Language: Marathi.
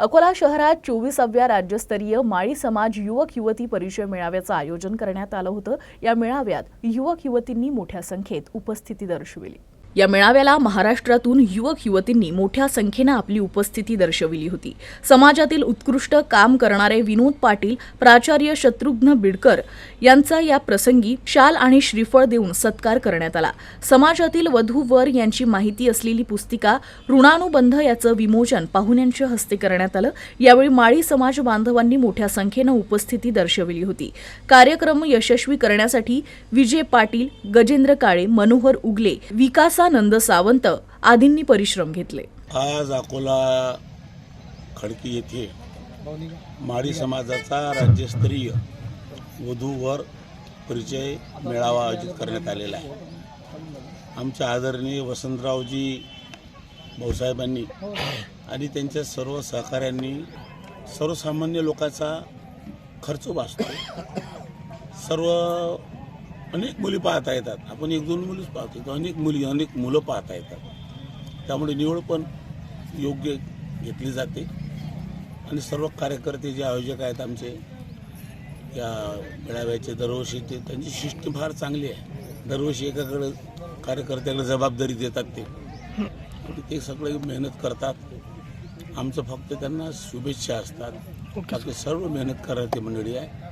अकोला शहरात चोवीसाव्या राज्यस्तरीय माळी समाज युवक युवती परिचय मेळाव्याचं आयोजन करण्यात आलं होतं. या मेळाव्यात युवक युवतींनी मोठ्या संख्येत उपस्थिती दर्शविली. या मेळाव्याला महाराष्ट्रातून युवक युवतींनी मोठ्या संख्येनं आपली उपस्थिती दर्शविली होती. समाजातील उत्कृष्ट काम करणारे विनोद पाटील प्राचार्य शत्रुघ्न बिडकर यांचा या प्रसंगी शाल आणि श्रीफळ देऊन सत्कार करण्यात आला. समाजातील वधू वर यांची माहिती असलेली पुस्तिका ऋणानुबंध याचं विमोचन पाहुण्यांच्या हस्ते करण्यात आलं. यावेळी माळी समाज बांधवांनी मोठ्या संख्येनं उपस्थिती दर्शविली होती. कार्यक्रम यशस्वी करण्यासाठी विजय पाटील गजेंद्र काळे मनोहर उगले विकास विकासानंद सावंत आदींनी परिश्रम घेतले. आज अकोला खडकी येथे माळी समाजाचा राज्यस्तरीय वधूवर परिचय मेळावा आयोजित करण्यात आलेला आहे. आमच्या आदरणीय वसंतरावजी भाऊसाहेबांनी आणि त्यांच्या सर्व सहकाऱ्यांनी सर्वसामान्य लोकांचा खर्च वाचतो. सर्व अनेक मुली पाहता येतात. आपण एक दोन मुलीच पाहतो. तर अनेक मुली अनेक मुलं पाहता येतात. त्यामुळे निवड पण योग्य घेतली जाते. आणि सर्व कार्यकर्ते जे आयोजक आहेत आमचे या मेळाव्याचे दरवर्षी ते त्यांची शिष्टी फार चांगली आहे. दरवर्षी एकाकडे कार्यकर्त्याकडे जबाबदारी देतात ते. ते सगळे मेहनत करतात. आमचं फक्त त्यांना शुभेच्छा असतात. बाकी सर्व मेहनत करायची मंडळी आहे.